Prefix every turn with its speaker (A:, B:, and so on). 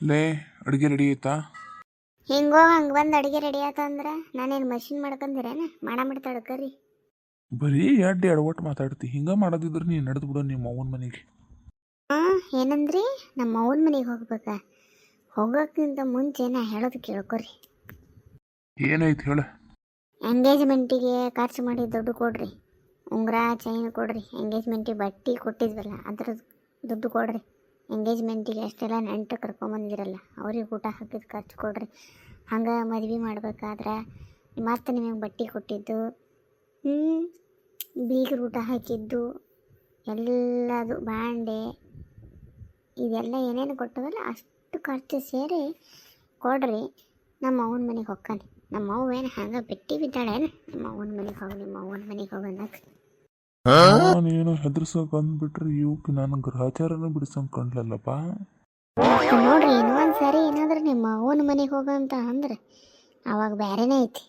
A: ಲೇ ಅಡುಗೆ ರೆಡಿ ಆಯ್ತಾ?
B: ಹಿಂಗೋ ಹಂಗೆ ಬಂದು ಅಡುಗೆ ರೆಡಿ ಆತಂದ್ರೆ ನಾನೇನು ಮಷಿನ್ ಮಾಡ್ಕೊಂಡಿರೇನ ಮಾಡ ಮಾಡ್ತಾಳೆ ಕರಿ
A: ಬರೀ ಎಡ್ಡೆ ಎಡವಟ್ಟು ಮಾತಾಡ್ತಿ. ಹಿಂಗ ಮಾಡೋದಿದ್ರೆ ನೀನು ನಡೆದು ಬಿಡು ನಿಮ್ಮ ಅವ್ವನ ಮನೆಗೆ.
B: ಹಾಂ ಏನಂದ್ರಿ? ನಮ್ಮ ಅವ್ವನ ಮನೆಗೆ ಹೋಗ್ಬೇಕಾ. ಹೋಗೋಕ್ಕಿಂತ ಮುಂಚೆ ನಾ ಹೇಳೋದು ಕೇಳ್ಕೊರಿ.
A: ಏನಾಯ್ತು ಹೇಳ.
B: ಎಂಗೇಜ್ಮೆಂಟಿಗೆ ಖರ್ಚು ಮಾಡಿ ದುಡ್ಡು ಕೊಡ್ರಿ. ಉಂಗುರ ಚೈನ್ ಕೊಡ್ರಿ. ಎಂಗೇಜ್ಮೆಂಟಿಗೆ ಬಟ್ಟೆ ಕೊಟ್ಟಿದ್ವಲ್ಲ ಅದ್ರದ್ದು ದುಡ್ಡು ಕೊಡ್ರಿ. ಎಂಗೇಜ್ಮೆಂಟಿಗೆ ಅಷ್ಟೆಲ್ಲ ನೆಂಟು ಕರ್ಕೊಂಬಂದಿರಲ್ಲ ಅವ್ರಿಗೆ ಊಟ ಹಾಕಿದ ಖರ್ಚು ಕೊಡ್ರಿ. ಹಂಗೆ ಮದ್ವೆ ಮಾಡ್ಬೇಕಾದ್ರೆ ಮತ್ತೆ ನಿಮಗೆ ಬಟ್ಟೆ ಕೊಟ್ಟಿದ್ದು ಬೀಗರು ಊಟ ಹಾಕಿದ್ದು, ಎಲ್ಲದು ಬಾಂಡೆ, ಇದೆಲ್ಲ ಏನೇನು ಕೊಟ್ಟವಲ್ಲ ಅಷ್ಟು ಖರ್ಚು ಸೇರಿ ಕೊಡ್ರಿ. ನಮ್ಮ ಅವನ ಮನೆಗೆ ಹೊಕ್ಕಾನೆ ನಮ್ಮ ಅವ್ವ ಏನು ಹಂಗೆ ಬಿಟ್ಟಿ ಬಿದ್ದಾಳೆ ನಮ್ಮ ಅವನ ಮನೆಗೆ ಹೋಗಿ, ನಿಮ್ಮ ಅವನ ಮನೆಗೆ ಹೋಗೋಣಕ್ಕೆ
A: ನಾನೇನು ಹೆದರ್ಸಕ್ ಅಂದ್ಬಿಟ್ರೆ ಇವಕ್ಕೆ ನಾನು ಗ್ರಹಚಾರನ ಬಿಡಿಸಂಗ್ ಕಂಡ್ಲಲ್ಲಪ್ಪ?
B: ನೋಡ್ರಿ ಇನ್ನೊಂದು ಸರಿ ಏನಾದ್ರೆ ನಿಮ್ಮ ಅವನ ಮನೆಗೆ ಹೋಗಂತ ಅಂದ್ರೆ ಅವಾಗ ಬ್ಯಾರೆನೇ ಐತಿ.